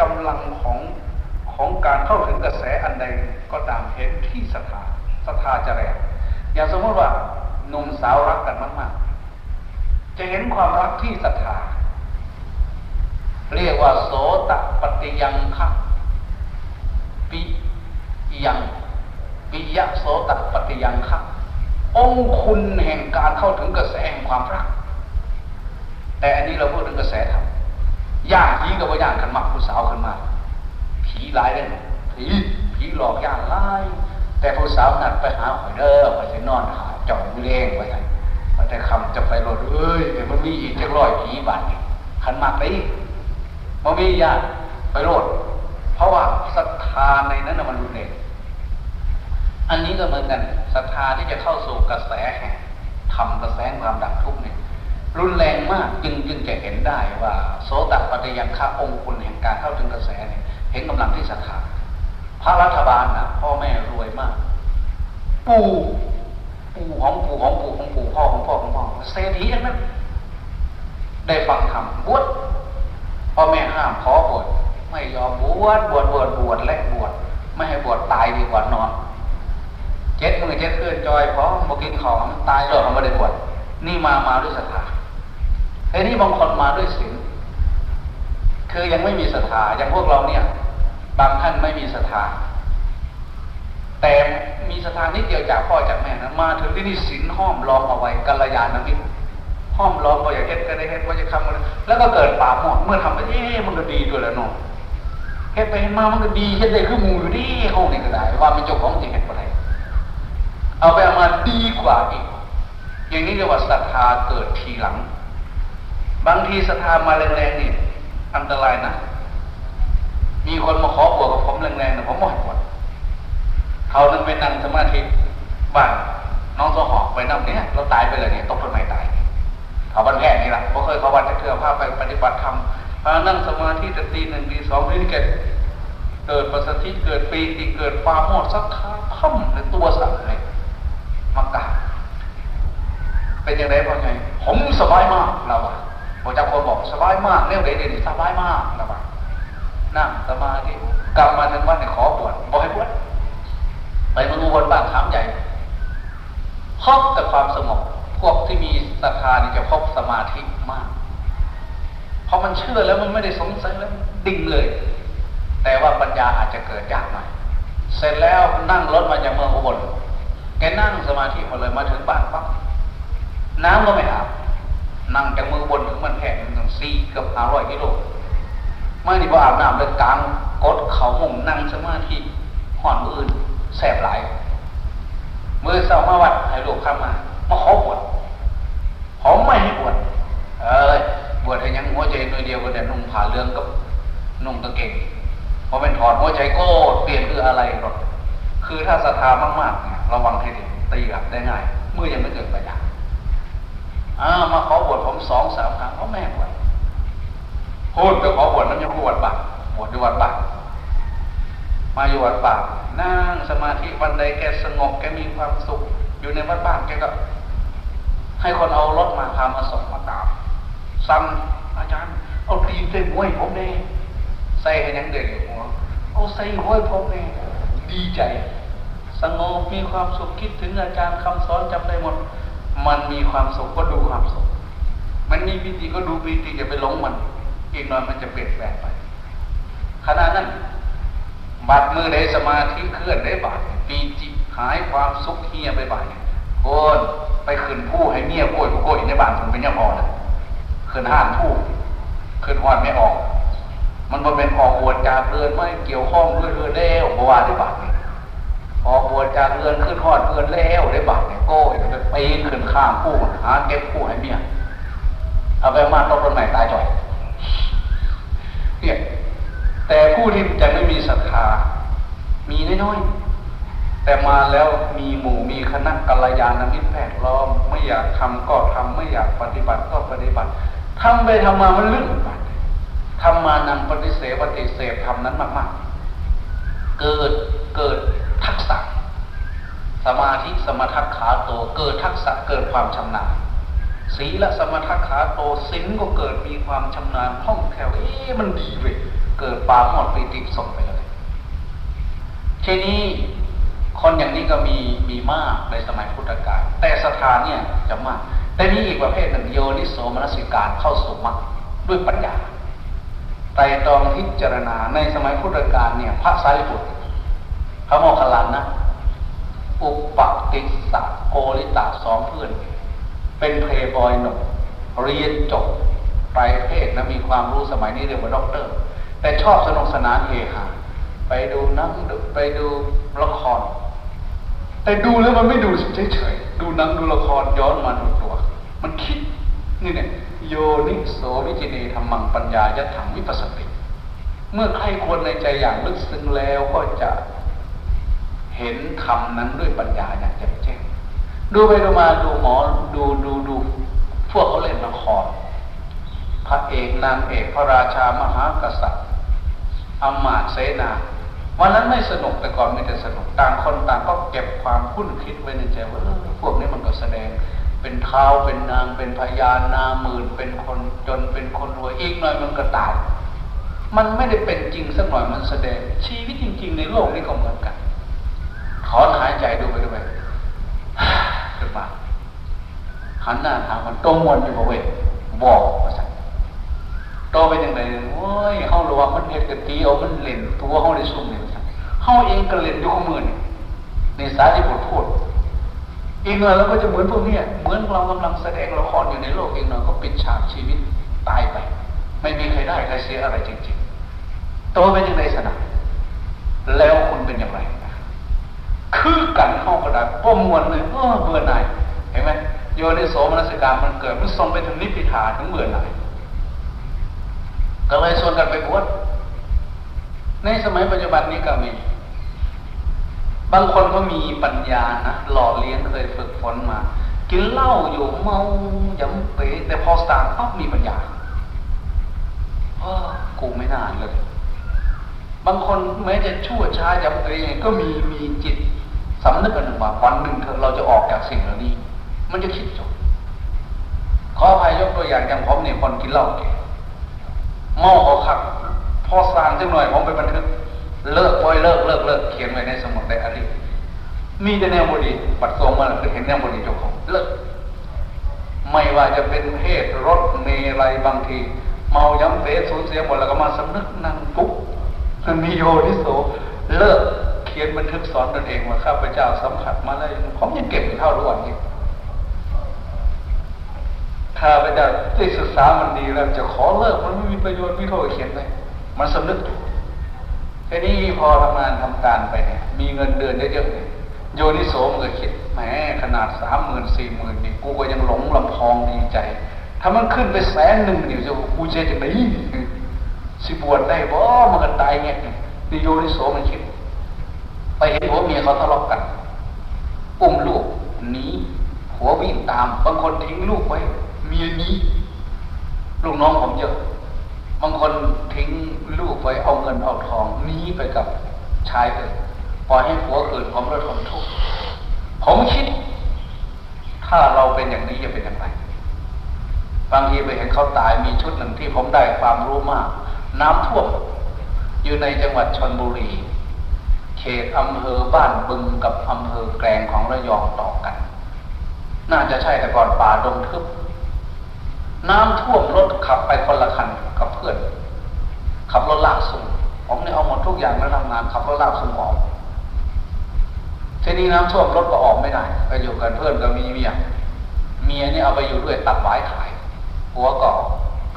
กำลังของของการเข้าถึงกระแสอันใดก็ตามเห็นที่ศรัทธาศรัทธาจะแรงอย่างสมมติว่าหนุ่มสาวรักกันมากๆ จะเห็นความรักที่ศรัทธาเรียกว่าโสตปฏิยังคะปิยังปิยะโสตปฏิยังคะองคุณแห่งการเข้าถึงกระแสแห่งความรัก แต่อันนี้เราพูดถึงกระแสธรรม ย่างผีกับว่าย่างกันมากผู้สาวขึ้นมา ผีร้ายได้ผีผีหลอกย่างร้าย แต่ผู้สาวนัดไปหาหอยเด้อไปจะนอนหาจ่องเลี้ยงไว้ไงมาแต่คำจะไปรถเอ้ยเดี๋ยวมันมีอีกจะร้อยผีบาดนี่ขันมากไปมันมีญาติไปโลดเพราะว่าศรัทธาในนั้นมันรุนแรงอันนี้ก็เหมือนกันศรัทธาที่จะเข้าสู่กระแสแห่งทำกระแสความดับทุกข์เนี่ย รุนแรงมากจึงจึงจะเห็นได้ว่า โสตปฏิยังคาองค์คุณแห่งการเข้าถึงกระแสเนี่ยเห็นกำลังที่ศรัทธาพระรัฐบาลนะพ่อแม่รวยมาก ปู่ปู่ของปู่ของปู่ของปู่พ่อของพ่อของพ่อเศรษฐีทั้งนั้นได้ฟังธรรมบวชพ่อแม่ห้ามขอบวชไม่ยอมบวชบวชบวชบวชและบวชไม่ให้บวชตายดีกว่านอนเจ็ดมือเจ็ดเคลื่อนจอยเพราะบกินของตายแล้วเขาไม่ได้บวชนี่มามาด้วยศรัทธา ไอ้นี่บางคนมาด้วยศีลคือยังไม่มีศรัทธาอย่างพวกเราเนี่ย บางท่านไม่มีศรัทธาแต่มีศรัทธานิดเดียวจากพ่อจากแม่นะมาถึงที่นี่ศีลห้อมล้อมเอาไว้กัลยาณมิตรห้อมล้อมก็อย่าเฮ็ดก็ได้เฮ็ดว่าจะทำอะไรแล้วก็เกิดป่าหมดเมื่อทำไปเอ๊ะมันก็ดีด้วยแล้วเนาะเฮ็ดไปเฮ็ดมามันก็ดีเฮ็ดได้คือมูอยู่ดีเขานี่ก็ได้ ว่ามันเจ้าของจริงเฮ็ดอะไรเอาไปเอามาดีกว่าอีก อย่างนี้เรียกว่าศรัทธาเกิดทีหลัง บางทีศรัทธามาแรงๆนี่อันตรายนะ มีคนมาขอบวชกับผมแรงๆนะผมไม่ห้บวชเขานึงไปนั่งสมาธิบ้านน้องสหอกไปนั่งเนี่ยเราตายไปเลยเนี่ยตกต้นไม้ตายเขาวันแค่นี้ละเพราะเคยเขาวันจะเทื่อพาไปปฏิบัติธรรมพานั่งสมาธิแต่ตีหนึ่งตีสองนี่เกิดเกิดปัสสติเกิดปีติเกิดปาโมดสักขาพั่มในตัวสั่นเลยมากาเป็นยังไงพ่อไงผมสบายมากเราอะ พระเจ้าคนบอกสบายมากเนี่ยเดี๋ยวสบายมากเราอะนั่งสมาธิกลับมาถึงวันเนี่ยขอบวชบอกให้บวชไปมาดูบนบ้านถามใหญ่พบแต่ความสงบพวกที่มีศรัทธานี่จะพบสมาธิมาก เพอมันเชื่อแล้วมันไม่ได้สงสัยแล้วดิ่งเลย แต่ว่าปัญญาอาจจะเกิดยากหน่อยเสร็จแล้วนั่งรถมาจากเมืองอุบลแกนั่งสมาธิมาเลยมาถึงบ้านปั๊บน้ำก็ไม่อาบ นั่งจากเมืองบลถึงมันแห่งหนึ่งสี่เกือบห้าร้อยกิโลไม่ได้พออาบน้ำเลยกลางกดเขาห่มนั่งสมาธิห่อนมืออื่นแสบหลายมือเศร้ามาวัดให้ลูกข้ามามาขอบวชผมไม่ให้บวชเออบวชให้ยังหัวใจหน่วยเดียวกันแต่นุ่งผ่าเรื่องกับนุ่งตะเก่งพอเป็นถอดหัวใจโก้เปลี่ยนคืออะไรหรอกคือถ้าศรัทธามากๆเนี่ยระวังให้ดีตีกลับได้ง่ายเมื่อยังไม่เกิดปัญญา อามาขอบวชผมสองสามครั้งเขาแม่บวชพูดก็ขอบวชนั้นยังบวชบัตรบวชอยู่วัดบัตรมาอยู่วัดป่านั่งสมาธิวันใดแกสงบแกมีความสุข อยู่ในวัดบ้านแกก็ ให้คนเอารถมาพามาส่งมากราบซ้ำอาจารย์ เอาตีนใส่หัวให้ผมเน่ใส่ให้ยังเด็กอยู่หัวเอาใส่หัวให้ผมเน่ดีใจ สงบมีความสุขคิดถึงอาจารย์คำสอนจำได้หมด มันมีความสุขก็ดูความสุข มันมีปีติก็ดูปีติอย่าไปหลงมัน อีกหน่อยมันจะเปลี่ยนแปลงไปขณะนั้นบัดมือได้สมาธิเคลื่อนได้บาดปีจิตหายความสุขเฮียไปบาดโอนไปขึ้นผู้ให้เมียโกยโกยในบ้านผมเป็นยังพอนะขึ้นห้านผู้ขึ้นหอดไม่ออก มันมาเป็นออกบวชจากเรือนไม่เกี่ยวข้องด้วยเรือนแล้วบวาได้บาดเนี่ยออกบวชจากเรือนขึ้นหอดเรือนแล้วได้บาดเนี่ยโก้ยไปปีขึ้น ข้ามผู้หาเก็บผู้ให้เมียเอาไปมาตกต้นใหม่ตายจ่อยเนี่ยแต่ผู้ที่จะไม่มีศรัทธามีน้อยๆแต่มาแล้วมีหมู่มีคณะกัลยาณมิตรแพทย์ล้อม ไม่อยากทำก็ทำไม่อยากปฏิบัติก็ปฏิบัติทำไปทำมามันลึกไปทำมานังปฏิเสธปฏิเสธทำนั้นมากๆ เกิดเกิดทักษะ สมาธิสมถะขาโตเกิดทักษะเกิดความชำนาญศีลสมถะขาโตสินก็เกิดมีความชำนาญคล่องแคล่วเอ๊ะมันดีเว้ยเกิดปาหมดปีติส่งไปเลยทีนี้คนอย่างนี้ก็มีมีมากในสมัยพุทธกาลแต่สถานเนี่ยจะมากแต่มีอีกประเภทหนึ่งโยนิโสมนสิการเข้าสู่มรรคด้วยปัญญาไตรตรองพิจารณาในสมัยพุทธกาลเนี่ยพระสารีบุตรพระโมคคัลลานะ อุปติสะโกริตาสองเพื่อน เป็นเพลย์บอยหนุ่มเรียนจบไตรเพศนะมีความรู้สมัยนี้เรียกว่าด็อกเตอร์ แต่ชอบสนุกสนานเฮฮาไปดูนังไปดูละคร แต่ดูแล้วมันไม่ดูเฉยๆดูนังดูละครย้อนมาดูตัว มันคิดนี่เนี่ยโยนิโสวิจิเนธรรมังปัญญายะถังวิปัสสติ เมื่อใครควรในใจอย่างลึกซึ้งแล้วก็จะ เห็นธรรมนั้นด้วยปัญญาอย่างแจ่มแจ้ง ดูไปดูมาดูหมอดูดูดูพวกเขาเล่นละครพระเอกนางเอกพระราชามหากษัตริย์อำมาตย์เสนาวันนั้นไม่สนุกแต่ก่อนไม่แต่สนุกต่างคนต่างก็เก็บความคุ้นคิดไว้ในใจว่าพวกนี้มันก็แสดงเป็นเท้าเป็นนางเป็นพญานาหมื่นเป็นคนจนเป็นคนรวยอีกหน่อยมันก็ตาย มันไม่ได้เป็นจริงสักหน่อยมันแสดงชีวิตจริง ๆ ในโลกนี้ก็เหมือนกัน ถอนหายใจดูไปดูไปขึ้นมาหันหน้าทางมันตรงวนอยู่บ่เว้ยบอกว่าสั่นโตไปยังไงโอ้ยเฮาระวังมันเฮ็ดกะตีเอามันเล่นตัวเฮาได้ซุ่มนี่ว่าสั่นเฮาเองก็เล่นอยู่กับมือนี่ในสายที่บทพูดอีกหน่อยเราก็จะเหมือนพวกเนี้ยเหมือนเรากำลังแสดงละครอยู่ในโลกอีกหน่อยก็ปิดฉากชีวิตตายไป ไม่มีใครได้ใครเสียอะไรจริงๆโตเป็นยังไงสนะแล้วคุณเป็นอย่างไร คือกันเข้ากระดาษป้มวนเลยเออเบื่อหน่ายเห็นไหมโยนิโสมนสิการมันเกิดมันส่งไปถึงนิพพิทาถึงเบื่อหน่ายก็เลยชวนกันไปบวชในสมัยปัจจุบันนี้ก็มี บางคนก็มีปัญญานะหล่อเลี้ยงเคยฝึกฝนมา กินเหล้าอยู่เมายำเป๋แต่พอสตางค์ปั๊บมีปัญญาเออกูไม่น่าเลย บางคนแม้จะชั่วช้ายำเป๋ก็มีมีจิต สำนึกกันหนึ่งว่าวันหนึ่งเธอเราจะออกจากสิ่งเหล่านี้ มันจะคิดจบขออภัยยกตัวอย่างอย่างผมเนี่ยคนกินเหล้าเก่เมาเขาขับพอสางจังหน่อยผมไปบันทึก เลิกไว้เลิกเลิกเลิกเขียนไว้ในสมุดไดอารี่มีแต่แนวบดีปัดทรงมาคือเห็นแนวบดีเจ้าของเลิกไม่ว่าจะเป็นเพศรถเมลัยบางที เมาย้ำเตะสูญเสียหมดแล้วก็มาสำนึกนั่งปุ๊บมันมีโยนิโสเลิก ขียนบันทึกสอนตนเองว่าข้าพเจ้าสัมผัสมาแล้วผมยังเก็บอยู่เท่าทุกวันนี้ข้าพเจ้าได้ศึกษามันดีแล้วจะขอเลิกมันไม่มีประโยชน์ไม่โทษเขียนเลยมันสำนึกทีนี้พอทำงานทำการไปเนี่ยมีเงินเดือนเยอะๆเนี่ยโยนิโสมันก็คิดแหมขนาดสามหมื่นสี่หมื่นนี่กูก็ยังหลงลำพองดีใจ ถ้ามันขึ้นไปแสนหนึ่งเนี่ยจะกูจะจะไหนสิบวชได้บ่มันก็ตายเงี้ยนี่โยนิโสมันคิด ไปเห็นหัวเมียเขาทะเลาะกันอุ้มลูกหนีหัววิ่งตามบางคนทิ้งลูกไว้ เมียหนี้ลูกน้องผมเยอะบางคนทิ้งลูกไว้เอาเงินเอาทองหนีไปกับชายเลยปล่อยให้ผัวเกิดความระทมทุกข์ผมคิด ถ้าเราเป็นอย่างนี้จะเป็นอย่างไรบางทีไปเห็นเขาตายมีชุดหนึ่งที่ผมได้ความรู้มาก น้ำท่วมอยู่ในจังหวัดชนบุรี เขตอำเภอบ้านบึงกับอำเภอแกลงของระยองต่อกัน น่าจะใช่แต่ก่อนป่าดงทึบ น้ำท่วมรถขับไปคนละคันกับเพื่อน ขับรถลากส่งผมเนี่ยเอาหมดทุกอย่างแล้วทำงานขับรถลากส่งออกทีนี้น้ำท่วมรถก็ออกไม่ได้ไปอยู่กันเพื่อนก็มีเมียเมียนี่เอาไปอยู่ด้วยตัดไว้ขายหัวก็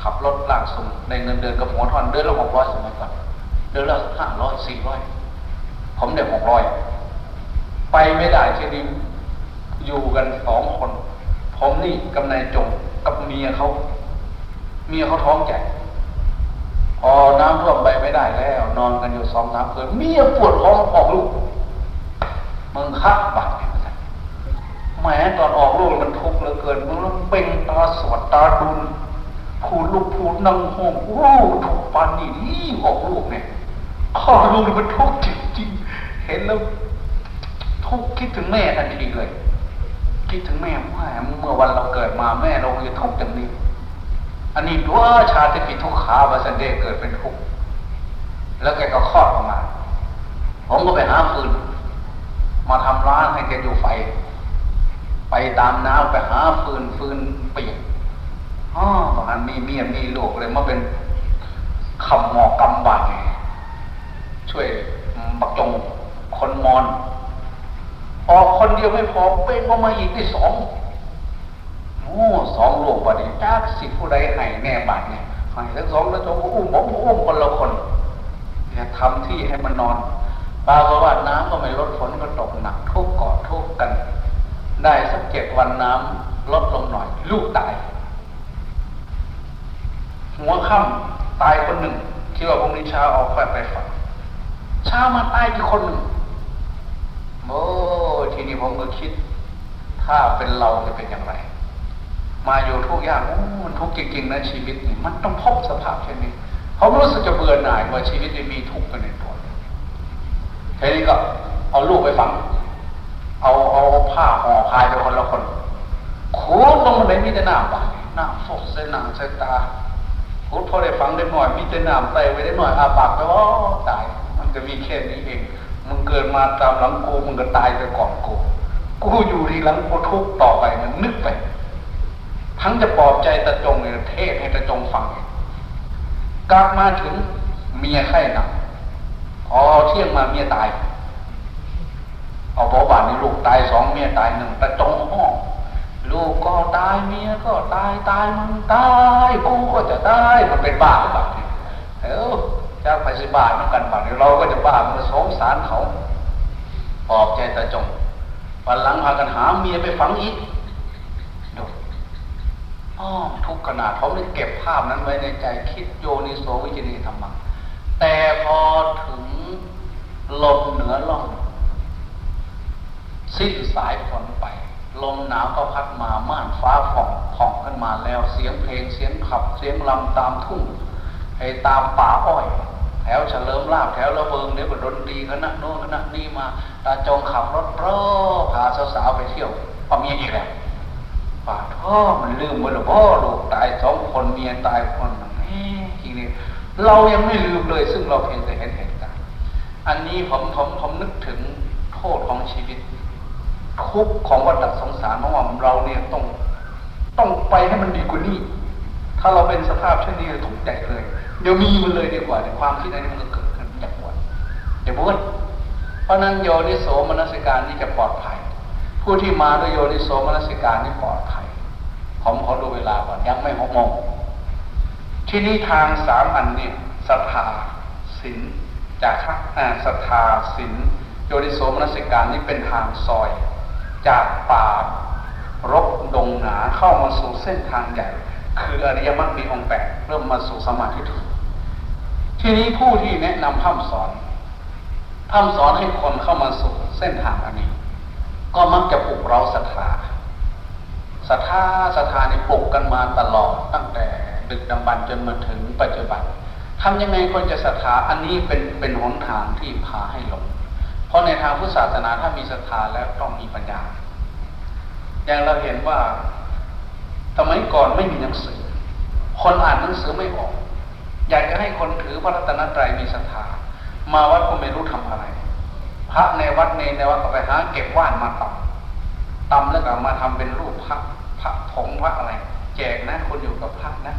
ขับรถลากส่งในเงินเดือนกับหัวทอนเดือนละหกร้อยสมัยก่อนเดือนละห้าร้อยสี่ร้อย ผมเด็กหกร้อยไปไม่ได้ทีนี้อยู่กันสองคน ผมนี่กับนายจงกับเมียเขา เมียเขาท้องใจพอน้ำท่วมไปไม่ได้แล้ว นอนกันอยู่สองสามคืนเมียปวดท้องออกลูกมึงคักบักแหมตอนออกลูกมันทุกข์เหลือเกินมึงต้องเบ่งตาสวดตาดุนพูดลูกพูดนั่งห้องโอ้ถูกปานนี่รีบออกลูกเนี่ยข้อลูกมันทุกข์จริง ห็นแล้วทุกคิดถึงแม่ทันทีเลย คิดถึงแม่ว่าเมื่อวันเราเกิดมาแม่เราคงจะทุกข์อย่างนี้ อันนี้ตัวชาติปิทุกขาวาสันเดเกิดเป็นทุกข์แล้วแกก็คลอดออกมา ผมก็ไปหาฟืนมาทำร้านให้แกอยู่ไฟ ไปตามน้ำไปหาฟืนฟืนเปียกอ๋อตอนนั้นมีเมียมีลูกเลยมาเป็นคำหมอกำบังช่วยบักจง คนมอนออกคนเดียวไม่พอเป็นก็มาอีกที่สองโอ้สองโลกบัดนี้จักสิผู้ใดให้แน่บัดเนี่ยให้ทั้งสองแล้วจงก็อุ้มผมอุ้มคนละคนเนี่ยทำที่ให้มันนอนปรากฏว่าน้ำก็ไม่ลดฝนก็ตกหนักทุกเกาะทุกกัน ได้สักเจ็ดวันน้ำลดลงหน่อย ลูกตาย หัวค่ำตายคนหนึ่งคิดว่าพรุ่งนี้เช้าเอาค่อยไปฝังเช้ามาตายอีกคนหนึ่ง โอ้ทีนี้ผมก็คิด ถ้าเป็นเราจะเป็นอย่างไร มาอยู่ทุกอย่างโอ้มันทุกจริงๆนะชีวิตนี่มันต้องพบสภาพเช่นนี้ผมรู้สึกจะเบื่อหน่ายว่าชีวิตจะมีทุกข์กันในตัวทีนี้ก็เอาลูกไปฝัง เอาเอาผ้าห่อพายไปคนละคนคูดลงมาในมีแต่น้ำบาดน้ำฟกใส่หนังใส่ตาคูดพอได้ฟังได้หน่อยมีแต่น้ำไตไว้ได้หน่อยอาปากไปว่าตาย มันจะมีแค่นี้เอง มึงเกิดมาตามหลังกูมึงก็ตายไปก่อนกู กูอยู่ที่หลังกูทุกข์ต่อไปมันนึกไป ทั้งจะปลอบใจตะจงเนี่ยเทศให้ตะจงฟังกลับมาถึงเมียไข้หนักพอเที่ยงมาเมียตาย เอาพอบานนี้ลูกตายสองเมียตายหนึ่งตะจงห้องลูกก็ตายเมียก็ตายตายมันตายกูก็จะตายมันเป็นบ้าหรือเปล่าเนี่ยเออ จะไปสิบาทเหมือนกันบ้างเราก็จะบ้ามันสงสารเขาปอบใจตะจงวันหลังพากันหาเมียไปฝังอีกดูอ้อทุกขนาดเขาไม่เก็บภาพนั้นไว้ในใจคิดโยนิโสวิจินีธรรมะแต่พอถึงลมเหนือล่องสิ้นสายฝนไป ลมหนาวก็พัดมาม่านฟ้าผ่องผ่องขึ้นมาแล้วเสียงเพลงเสียงขับเสียงลำตามทุ่ง ไอ้ตามป่าอ้อยแถวเฉลิมลาบแถวระเบิงเดี๋ยวก็ดนตรีคณะโน้นคณะนี้มา ตาจงขับรถโปรพาสาวๆไปเที่ยวพอเมียอีกแล้วป่าท่อมันลืมไปหรือพ่อลูกตายสองคนเมียตายคนหนึ่งทีนี้เรายังไม่ลืมเลย ซึ่งเราเพียงแต่เห็นเหตุการณ์อันนี้ผมผมผมนึกถึงโทษของชีวิตทุกข์ของวัฏสงสารเพราะว่าเราเนี่ยต้อง ต้องไปให้มันดีกว่านี้ ถ้าเราเป็นสภาพเช่นนี้ทุกข์ใจเลย เดี๋ยวมีมันเลยดีกว่าในความคิดอันนี้มันก็เกิดขึ้นอย่าปวดอย่าบุญเพราะนั้นโยนิโสมนสิการนี่จะปลอดภัย ผู้ที่มาด้วยโยนิโสมนสิการนี่ปลอดภัย ผมขอดูเวลาก่อนยังไม่หกโมงที่นี่ทางสามอันเนี่ยศรัทธาศีลจากศรัทธาศีลโยนิโสมนสิการนี่เป็นทางซอย จากป่ารกดงหนาเข้ามาสู่เส้นทางใหญ่ คืออริยมรรคมีองค์แปดเริ่มมาสู่สมาธิถูกทีนี้ผู้ที่แนะนำพร่ำสอนพร่ำสอนให้คนเข้ามาสู่เส้นทางอันนี้ ก็มักจะปลุกเราศรัทธาศรัทธาศรัทธานี่ปลุกกันมาตลอดตั้งแต่ดึกดำบรรจนมาถึงปัจจุบันทำยังไงคนจะศรัทธาอันนี้เป็นเป็นหนทางที่พาให้หลงเพราะในทางพุทธศาสนาถ้ามีศรัทธาแล้วต้องมีปัญญาอย่างเราเห็นว่า สมัยก่อนไม่มีหนังสือ คนอ่านหนังสือไม่ออก อยากจะให้คนถือพระรัตนตรัยมีศรัทธามาวัดก็ไม่รู้ทำอะไร พระในวัดในในวัดก็ไปหาเก็บว่านมาตำตำแล้วก็มาทำเป็นรูปพระพระผงพระอะไร แจกนะคนอยู่กับพระนะ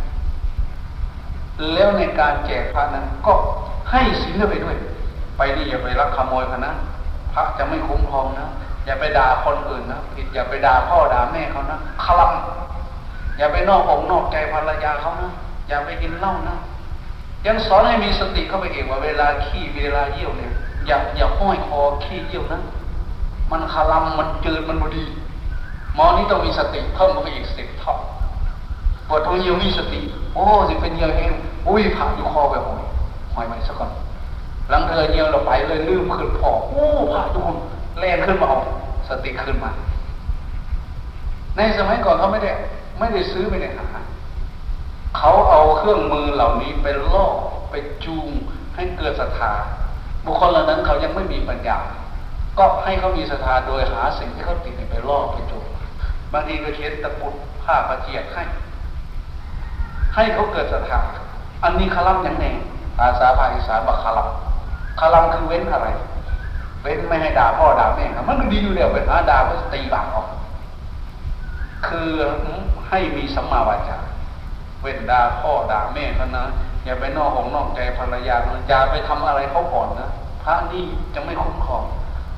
แล้วในการแจกพระนั้น ก็ให้ศีลไปด้วย ไปนี่อย่าไปรักขโมยเขานะพระจะไม่คุ้มครองนะอย่าไปด่าคนอื่นนะผิดอย่าไปด่าพ่อด่าแม่เขานะคลัง อย่าไปนอกอกนอกใจภรรยาเขานะอย่าไปกินเหล้านะยังสอนให้มีสติเข้าไปเองว่าเวลาขี้เวลาเยี่ยวเนี่ยอย่าอย่าห้อยคอขี้เยี่ยวนะมันคลำมันจืดมันบดีมอนี้ต้องมีสติเพิ่มเข้าไปอีกสิบเท่าปวดท้องเยี่ยวมีสติ โอ้สิเป็นเยี่ยวเองอุ้ยผ่าอยู่คอไปหอยหอยไปสักก่อนหลังเธอเยี่ยวเราไปเลยลืมขึ้นพอโอ้ผ่าทุกคนแลนขึ้นมาเอาสติขึ้นมา ในสมัยก่อนเขาไม่ได้ ไม่ได้ซื้อไม่ได้หาเขาเอาเครื่องมือเหล่านี้ไปล่อไปจูงให้เกิดศรัทธาบุคคลเหล่านั้นเขายังไม่มีปัญญา ก็ให้เขามีศรัทธาโดยหาสิ่งที่เขาติดไปล่อไปจูงบางทีก็เขียนตะปุดผ้าประเจียดให้ ให้เขาเกิดศรัทธาอันนี้คลัมอย่างแน่ภาษาภาคอีสานบอกคลัมคลัมคือเว้นอะไร เว้นไม่ให้ด่าพ่อด่าแม่ครับมันก็ดีอยู่แล้วเว้นหาด่าก็ตีบากออกคือ ให้มีสัมมาวาจา เว้นด่าพ่อด่าแม่เขานะ อย่าไปนอกอกนอกใจภรรยาเขาอย่าไปทำอะไรเขาก่อนนะพระนี่จะไม่คุ้มครอง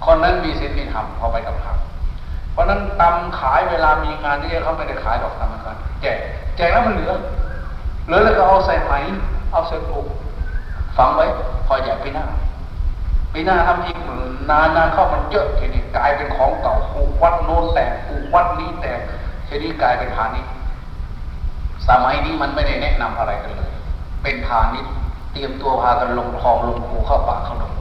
คนนั้นมีศีลมีธรรมพอไปกับพระเพราะนั้นตำขายเวลามีงานที่เขาไม่ได้ขายดอกตำมันกันแจกแจกแล้วมันเหลือเหลือแล้วก็เอาใส่ไหมเอาใส่ปุกฝังไว้พออย่าไปหน้าปีหน้าทำอีกนานนานเข้ามันเยอะทีนี้กลายเป็นของเก่าปลูกวัดโน้นแตกปลูกวัดนี้แตก ทีนี้กลายเป็นพาณิชย์สมัยนี้มันไม่ได้แนะนำอะไรกันเลย เป็นพาณิชย์เตรียมตัวพากันลงคลองลงคูเข้าป่าเข้าดง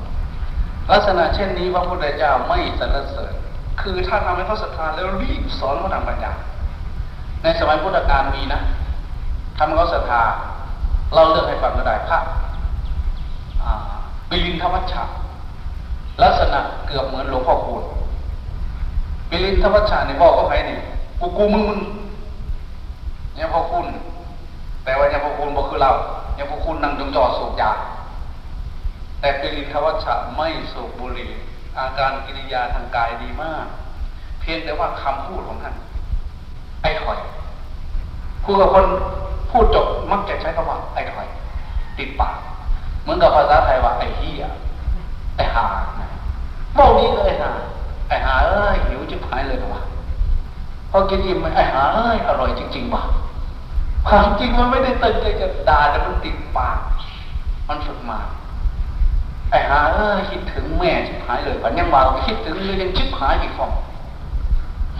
ลักษณะเช่นนี้พระพุทธเจ้าไม่สรรเสริญ คือถ้านทำให้เขาศรัทธาแล้วรีบสอนเขาทางปัญญาในสมัยพุทธกาลมีนะทำให้เขาศรัทธาเราเลือกให้ฟังก็ได้พระอ่าบิลินทวัชชาลักษณะเกือบเหมือนหลวงพ่อคูณบิลินทวัชชาเนี่ยบอกเขาใครนี่ กูกูมึงมึงเนี่ยพอคุณ แต่ว่าเนี่ยพอคุณบอกคือเราเนี่ยพอคุณนั่งจงจอสูบยาแต่บิลินทวัชชาไม่สูบบุหรี่อาการกิริยาทางกายดีมาก เพียงแต่ว่าคำพูดของท่านไอ้ถอยพูดกับคนพูดจบมักจะใช้คำว่าไอ้ถอย ติดปากเหมือนกับภาษาไทยว่าไอ้เฮียไอ้หาบอกนี้เลยนะไอ้หาเอ้ยหิวจิบหายเลยนะวะ พอกินอิ่มไอ้หาเอ้ยอร่อยจริง ๆ ว่ะความจริงมันไม่ได้ตึงใจจะด่าแต่มันติดปาก มันฝึกมาไอ้หาเอ้ยคิดถึงแม่ชิบหายเลยปัญญามาคิดถึงเลยยังชิบหายอีกฟอง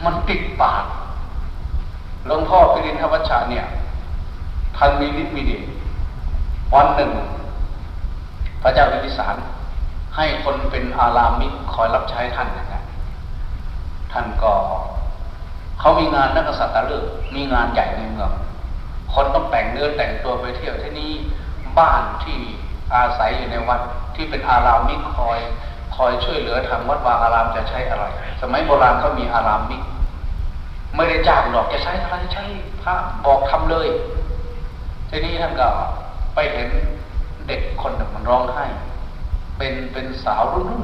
มันติดปากหลวงพ่อพิรินทวัชชาเนี่ยท่านมีฤทธิ์มีเดชวันหนึ่ง พระเจ้าพิมพิสารให้คนเป็นอารามิกคอยรับใช้ท่านนะครับท่านก็ เขามีงานนักษัตริย์เลิกมีงานใหญ่ในเมืองคนต้องแต่งเนื้อแต่งตัวไปเที่ยวที่นี่บ้านที่อาศัยอยู่ในวัดที่เป็นอารามิกคอยคอยช่วยเหลือทางวัดวาอารามจะใช้อะไร สมัยโบราณเขามีอารามิก ไม่ได้จ้างหรอกจะใช้อะไรใช้พระบอกทำเลย ทีนี้ท่านก็ไปเห็นเด็กคนหนึ่งมันร้องไห้ เป็นเป็นสาวรุ่นรุ่น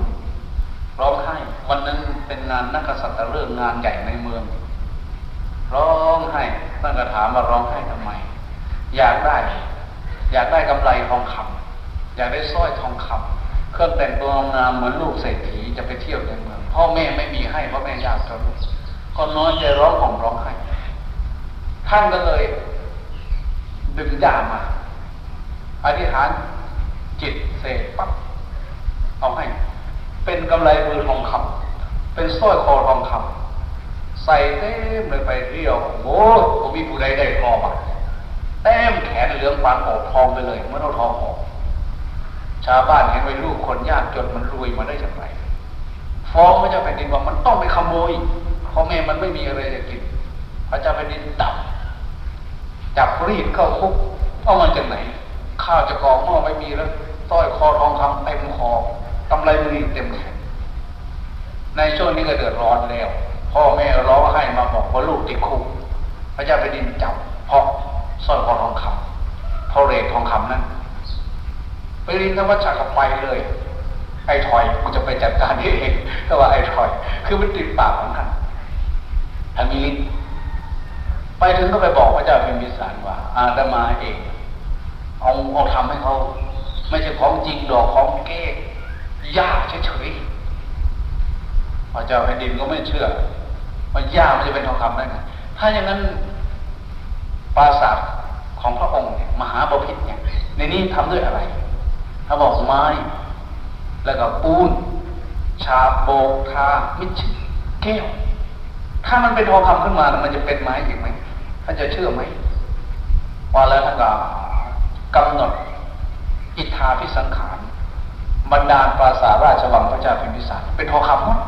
ร้องไห้วันนั้นเป็นงานนักกษัตริย์เรื่องงานใหญ่ในเมือง ร้องไห้ท่านก็ถามว่าร้องไห้ทำไม อยากได้ อยากได้กำไรทองคำอยากได้สร้อยทองคำเครื่องแต่งตัวงามเหมือนลูกเศรษฐีจะไปเที่ยวในเมืองพ่อแม่ไม่มีให้เพราะแม่ยากจนก็น้อยใจร้องห่มร้องไห้ท่านก็เลย ดึงยามาอธิษฐานจิตเสกปั๊บเอาให้ เป็นกำไรมือทองคำเป็นสร้อยคอทองคำ ใส่เต็มเลยไปเรียวโอ้ผมมีผู้ใดได้คอมาแต้มแขนเหลืองปานออกทองไปเลยเมื่อเราทองออก ชาวบ้านเห็นไปลูกคนยากจนมันรวยมาได้จากไหนฟ้องพระเจ้าแผ่นดินว่ามันต้องไปขโมยพ่อแม่มันไม่มีอะไรจะกิน พระเจ้าแผ่นดินดับจับรีดเข้าคุกเอามันจากไหน ข้าวจะกองหม้อไม่มีแล้วต้อยคอทองคำเต็มคอกำไรมือเต็มแขนในช่วงนี้ก็เดือดร้อนแล้ว พ่อแม่ร้องไห้มาบอกว่าลูกติดคุกพระเจ้าแผ่นดินจับเพราะสร้อยคอทองคำเพราะเรททองคำนั้นไปรินทวัชชะกับไปเลย ไอ้ถอยมันจะไปจัดการเองแต่ว่าไอ้ถอย คือมันติดปากของท่านท่านมีลิ้นไปถึงก็ไปบอกพระเจ้าพิมพิสารว่า อาตมาเองเอาเอาทำให้เขาไม่ใช่ของจริงดอกของเก้ย่าเฉยๆพระเจ้าแผ่นดินก็ไม่เชื่อ ว่าย่ามันจะเป็นทองคำได้ไงถ้าอย่างนั้นปราสาทของพระองค์เนี่ยมหาบพิตรเนี่ยในนี้ทำด้วยอะไรถ้าบอกไม้ แล้วก็ปูน ชาโบกทามิชแก้ว ถ้ามันเป็นทองคำขึ้นมา มันจะเป็นไม้จริงไหมท่านจะเชื่อไหมว่าแล้วท่านก็กำหนดอิทธาพิสังขารบรรดาปราสาทราชวังพระเจ้าพิมพิสารเป็นทองคำหมด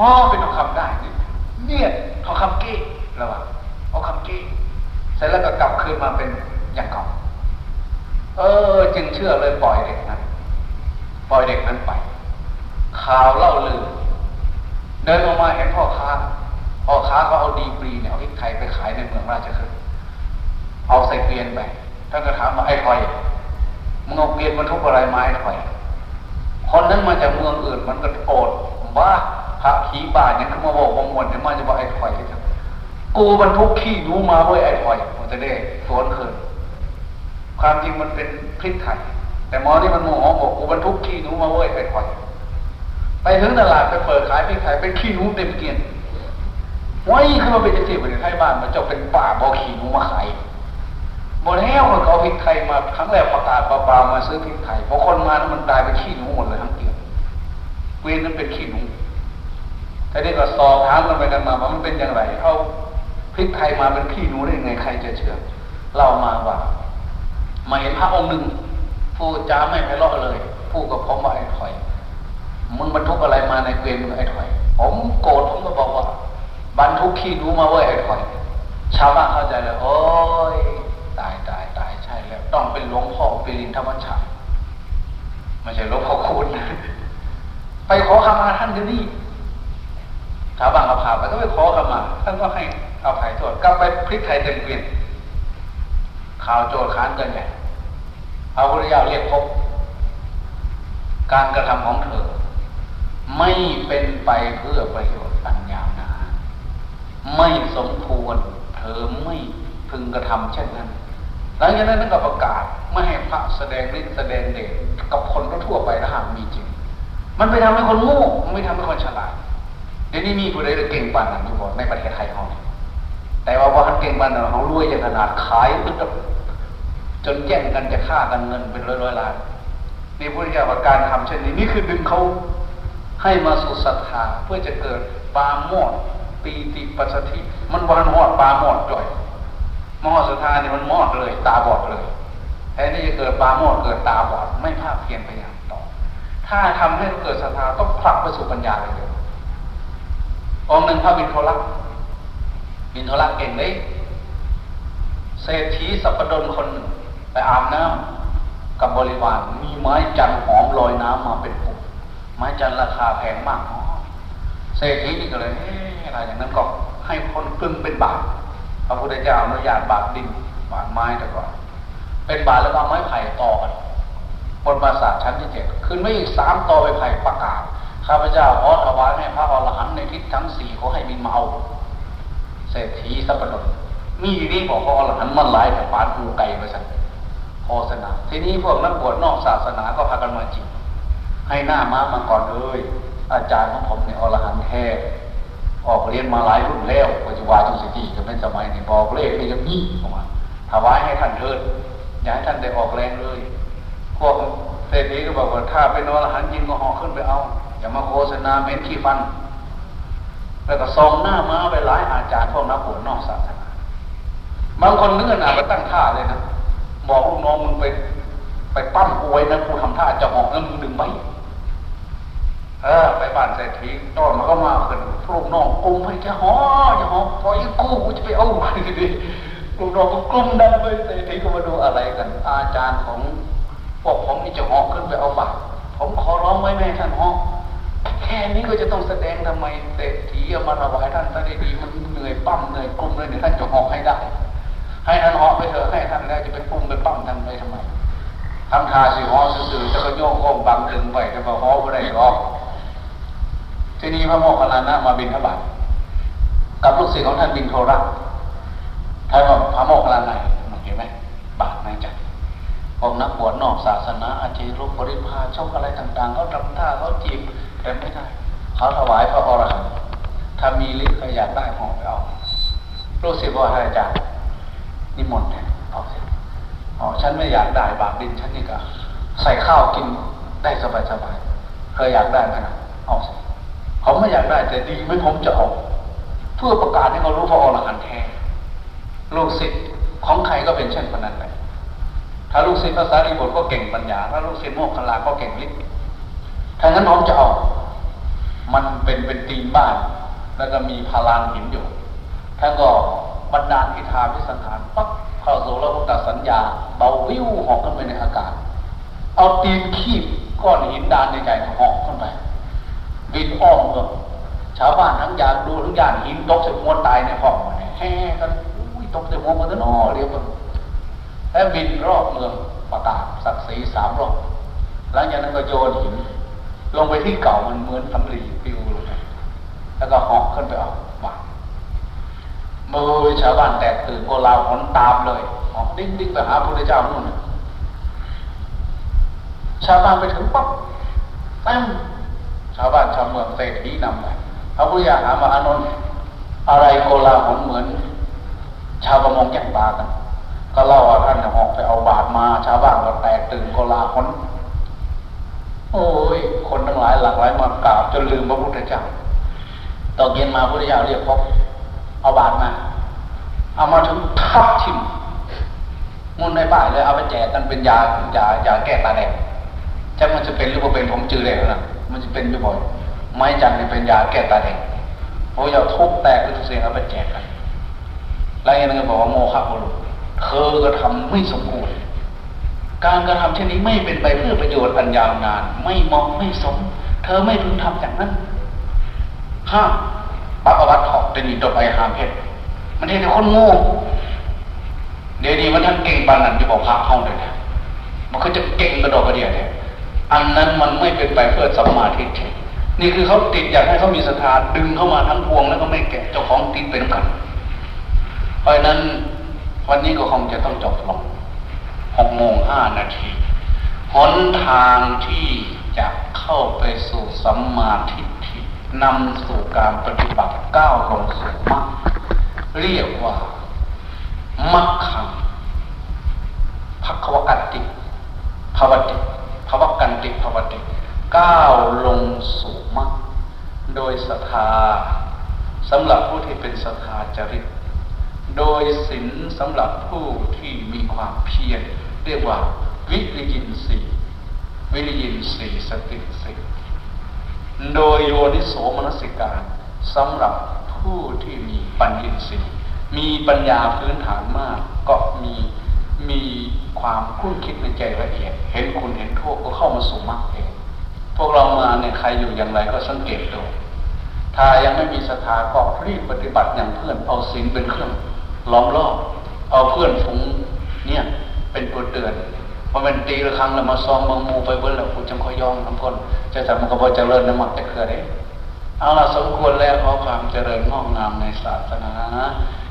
อ๋อเป็นทองคำได้เนี่ยทองคำเก้ระวังทองคำเก้เสร็จแล้วก็กลับคืนมาเป็นอย่างเก่าเออ จึงเชื่อเลยปล่อยเด็กนั้นปล่อยเด็กนั้นไป ข่าวเล่าลือ เดินออกมาเห็นพ่อค้าพ่อค้าก็เอาดีปรีเนี่ยเอาพริกไทยไปขายในเมืองราชคฤห์เอาใส่เกวียนไปท่านก็ถามว่าไอ้คอยมึงเอาเกวียนบรรทุกอะไรมาไอ้คอยคนนั้นมาจากเมืองอื่นมันก็โกรธว่า พระขี่บ้านยังขึ้นมาบอกวงวนเนี่ยมาจะบอกไอ้คอยครับกูบรรทุกขี้หนูมาเว้ยไอ้คอยมันจะได้สวนเคืนความจริงมันเป็นพริกไทยแต่หมอที่มันโมโหบอกกูบรรทุกขี้หนูมาเว้ยไอ้คอย ไปถึงตลาดไปเปิดขายพริกไทยเป็นขี้หนูเต็มเกลียนไว้ขึ้นมาเป็นจะจีบในไทยบ้านมันจะเป็นป่าบอขี้หนูมาขายหมดแล้วมันเอาพริกไทยมาครั้งแรกประกาศเปล่าๆมาซื้อพริกไทยพอคนมาแล้วมันกลายเป็นขี้หนูหมดเลยทั้งเกลียนเวียนนั้นเป็นขี้หนู แต่นี่ก็สอบถามกันไปกันมาว่ามันเป็นอย่างไรเอาพริกไทยมาเป็นขี้หนูได้ยังไงใครจะเชื่อเล่ามาว่ามาเห็นพระองค์หนึ่งผู้จ้าไม่ไพเราะเลย ผู้กับผมว่าไอ้ถอยมึงบรรทุกอะไรมาในเกวียนมึงไอ้ถอย ผมโกรธผมก็บอกว่าบรรทุกขี้หนูมาเว้ยไอ้ถอย ชาวบ้านเข้าใจเลยโอ้ยตายตายตายใช่แล้ว ต้องเป็นหลวงพ่อปิรินทรรมชาไม่ใช่หลวงพ่อคุณไปขอขมาท่านเดี๋ยวนี้ ชาวบ้านก็พาไปก็ไปขอขมาท่านก็ให้เอาไผ่โทษกลับไปพลิกไทยเต็มเกวียนข่าวโจรค้านกันใหญ่พระพุทธเจ้าเรียกพบ การกระทำของเธอ ไม่เป็นไปเพื่อประโยชน์อันยาวนานไม่สมควรเธอไม่พึงกระทำเช่นนั้นหลังจากนั้นท่นก็ประกาศไม่ให้พระแสดงฤทธิ์แสดงเดชกับคนทั่วไปถ้าหากมีจริง มันไปทำให้คนโง่มันไม่ทำให้คนฉลาด ทีนี้มีผู้ใดเก่งปานนั้นอยู่บ่ในประเทศไทยเขาเนี่ยแต่ว่าว่าเก่งปานนั้นเขารวยอย่างขนาดขายอุตจนแย่งกันจะฆ่ากันเงินเป็นร้อยร้อยล้านนี่พุทธเจ้าว่าการทำเช่นนี้นี่คือดึงเขาให้มาสู่ศรัทธาเพื่อจะเกิดปาโมดปีติปัสสธิ มันวานหอดปาโมดจ่อยมหศรัทธาเนี่ยมันมอดเลย ตาบอดเลยแทนที่จะเกิดปาโมดเกิดตาบอดไม่ภาคเพียรพยายามต่อ ถ้าทำให้เกิดศรัทธาต้องผลักไปสู่ปัญญาเลยเดีย องค์หนึ่งพระบินโทลักษ์บินโทลักษ์เก่งเลยเศรษฐีสัปดลคนหนึ่งไปอาบน้ำกับบริวารมีไม้จันหอมลอยน้ำมาเป็นปุกไม้จันราคาแพงมากเศรษฐีนี่ก็เลยเอ๊ะอะไรอย่างนั้นก็ให้คนกลึงเป็นบาทพระพุทธเจ้าอนุญาตบาทดินบาทไม้แต่ก่อนเป็นบาทแล้วก็เอาไม้ไผ่ต่อกันบนปราสาทชั้นที่เจ็ดขึ้นไม่อีกสามต่อไปไผ่ประกาศ ข้าพเจ้าขอถวายให้พระอรหันต์ในทิศทั้งสี่ขอให้มีเมาเศรษฐีสัปปดลมีนี่บอกพระอรหันต์มันหลายแต่ปานปูไก่ไปสั่นโฆษณาทีนี้พวกนักบวชนอกศาสนาก็พากันมาจีบให้หน้าม้ามาก่อนเลยอาจารย์ของผมเนี่ยอรหันต์แท้ออกเรียนมาหลายรุ่นแล้วปัจจุบันทุกสิทธิจะเป็นสมัยนี้บอกเลขไม่จะมีออกมาถวายให้ท่านเถิดอย่าให้ท่านได้ออกแรงเลยพวกเศรษฐีก็บอกว่าถ้าเป็นอรหันต์จริงก็ห่อขึ้นไปเอา อย่ามาโฆษณาเม้นขี้ฟัน แล้วก็ซองหน้าม้าไปหลายอาจารย์พวกนักบวชนอกศาสนาบางคนนึกขนาไปตั้งท่าเลยนะบอกลูกน้องมึงไป ไปปั้มกูไว้นะกูทำท่าจะหอกแล้วมึงดึงไหมเออไปบ้านเศรษฐีต้อนมันก็มาขึ้นลูกน้องกุมให้จะหอจะหอพอยิ่งกูกูจะไปเอาดิลูกน้องก็กลุ้มดันไปเศรษฐีก็มาดูอะไรกัน อาจารย์ของพวกผมนี่จะหอกขึ้นไปเอาบาตรผมขอร้องไว้แม่ท่านหอก แค่นี้ก็จะต้องแสดงทำไมเศรษฐีเอามาถวายท่านซะดีมันเหนื่อยปั้มเหนื่อยกลุ้มเลยเนี่ยวท่านจะหอกให้ได้ ให้ท่านหอกไปเถอะให้ท่านแล้วจะไปปุ่มไปปั้มท่านไปทำไมทำทาสิหอสื่อจะก็โยกก้มบังดึงไปจะมาหอไม่ได้หรอกทีนี้พระโมคคัลลานะมาบินทบาทกับลูกศิษย์ของท่านบินโทระท่านว่าพระโมคคัลลานะเห็นไหมบาทในใจพวกนักบวชนอกศาสนาอาชีรุปริพาชกอะไรต่าง ๆเขาทำท่าเขาจีบ แต่ไม่ได้เขาถวายพระอรหันต์ถ้ามีฤทธิ์ก็อยากได้หอไปเอาลูกศิษย์บอกให้อาจารย์นิมนต์เนี่ยเอาสิอ๋อฉันไม่อยากได้บาปดินฉันนี่ก็ใส่ข้าวกินได้สบายสบายเคยอยากได้ไหมนะเอาสิผมไม่อยากได้แต่ดีไม่ผมจะเอาเพื่อประกาศให้เขารู้พระอรหันต์แท้ลูกศิษย์ของใครก็เป็นเช่นคนนั้นไปถ้าลูกศิษย์ภาษารีบทก็เก่งปัญญาถ้าลูกศิษย์โมกขลาก็เก่งฤทธิ์ถ้างั้นผมจะเอา มันเป็นเป็นตีนบ้าน แล้วก็มีพลานหินอยู่ท่านก็บันดาลอิทาพิสังขารปั๊บเข้าสู่ระบบตัดสัญญา เบาวิวหอกขึ้นไปในอากาศ เอาตีนขีบก้อนหินดานในใจหอกขึ้นไปบินอ้อมเมืองชาวบ้านทั้งอยากดูทั้งอยากหินตกใส่หัวตายในห้องมันเนี่ยแห่กันอุ้ยตกใส่หัวมันตะนอเรียกว่าแล้วบินรอบเมืองประกาศศักดิ์ศรีสามรอบหลังจากนั้นก็โยนหิน ลงไปที่เก่ามันเหมือนสำลีปิวลงไปแล้วก็หอกขึ้นไปเอาวางมือชาวบ้านแตกตื่นโกลาหลตามเลยหอกดิ้งดิ้งไปหาพระพุทธเจ้านู่นชาวบ้านไปถึงปั๊บเต็มชาวบ้านชาวเมืองเศรษฐีนำไปพระพุทธเจ้าถามาอานนท์อะไรโกลาหลเหมือน ชาวประมงแย่งปลากัน ก็เล่าว่าท่านหอกไปเอาบาตรมา ชาวบ้านก็แตกตื่นโกลาหลโอ้ยคน หลายหลั่งไหลมากราบจนลืมพระพุทธเจ้าตอนเย็นมาพระพุทธเจ้าเรียกพบเอาบาตรมา เอามาถึงทับทิมมุนในบ่ายเลยเอาไปแจกกันเป็นยายายาแก้ตาแดงจะมันจะเป็นหรือว่าเป็นผมจือเลยนะมันจะเป็นอยู่บ่อยไม้จันทร์เป็นยาแก้ตาแดงพระพุทธเจ้าทุบแตกเป็นเสียงเอาไปแจกกันแล้วยังไงบอกว่าโมฆะบุรุษเธอก็ทำไม่สมควรการกระทำเช่นนี้ไม่เป็นไปเพื่อประโยชน์อันยาวนาน ไม่เหมาะไม่สม เธอไม่พึงทำอย่างนั้นห้ามปักอวัตถอกเป็นอินโดไปหามเพชรมันเห็นแต่คนโง่เดี๋ยวนี้มันท่านเก่งปานนั้นจะบอกพระเข้าเลยนะมันก็จะเก่งกระโดดกระเดียดเนี่ยอันนั้นมันไม่เป็นไปเพื่อสัมมาทิฏฐินี่คือเขาติดอยากให้เขามีศรัทธาดึงเข้ามาทั้งพวงแล้วก็ไม่แก่เจ้าของติดเป็นกัน เพราะนั้นวันนี้ก็คงจะต้องจบลงหกโมงห้านาทีหนทางที่ จะเข้าไปสู่สัมมาทิฏฐินำสู่การปฏิบัติก้าวลงสู่มรรคเรียกว่ามัคคังภควกันติภวติภวกันติภวติก้าวลงสู่มรรคโดยศรัทธาสำหรับผู้ที่เป็นศรัทธาจริต โดยศีลสำหรับผู้ที่มีความเพียรเรียกว่าวิริยินสี วิริยินสีสติสีโดยโยนิโสมนสิการสำหรับผู้ที่มีปัญญินสีมีปัญญาพื้นฐานมาก ก็มีมีความคุ้นคิดในใจละเอียด เห็นคุณเห็นโทษก็เข้ามาสู่มรรคเอง พวกเรามาเนี่ยใครอยู่อย่างไรก็สังเกตดูถ้ายังไม่มีศรัทธาก็รีบปฏิบัติอย่างเพื่อนเอาศีลเป็นเครื่องล้อมรอบ เอาเพื่อนฝูงเนี่ยเป็นตัวเตือน พอเป็นตีละครั้งแล้วมาซ้อมมามูไปเบิ้ลแล้วกูจังคอยย่องน้ำพ้นจะทำมันก็พอเจริญน้ำมันแต่เครือได้เอาละสมควรแล้วขอความเจริญงอกงามในศาสนา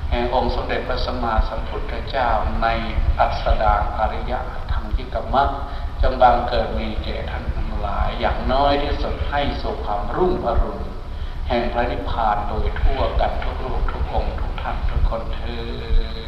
แห่งองค์สมเด็จพระสัมมาสัมพุทธเจ้าในอัสดางอริยะธรรมที่กรรมะจงบังเกิดมีแก่ท่านทั้งหลาย อย่างน้อยที่สุดให้สู่ความรุ่งอรุณแห่งพระนิพพานโดยทั่วกันทุกรูปทุกองค์ทุกท่านทุกคนเธอ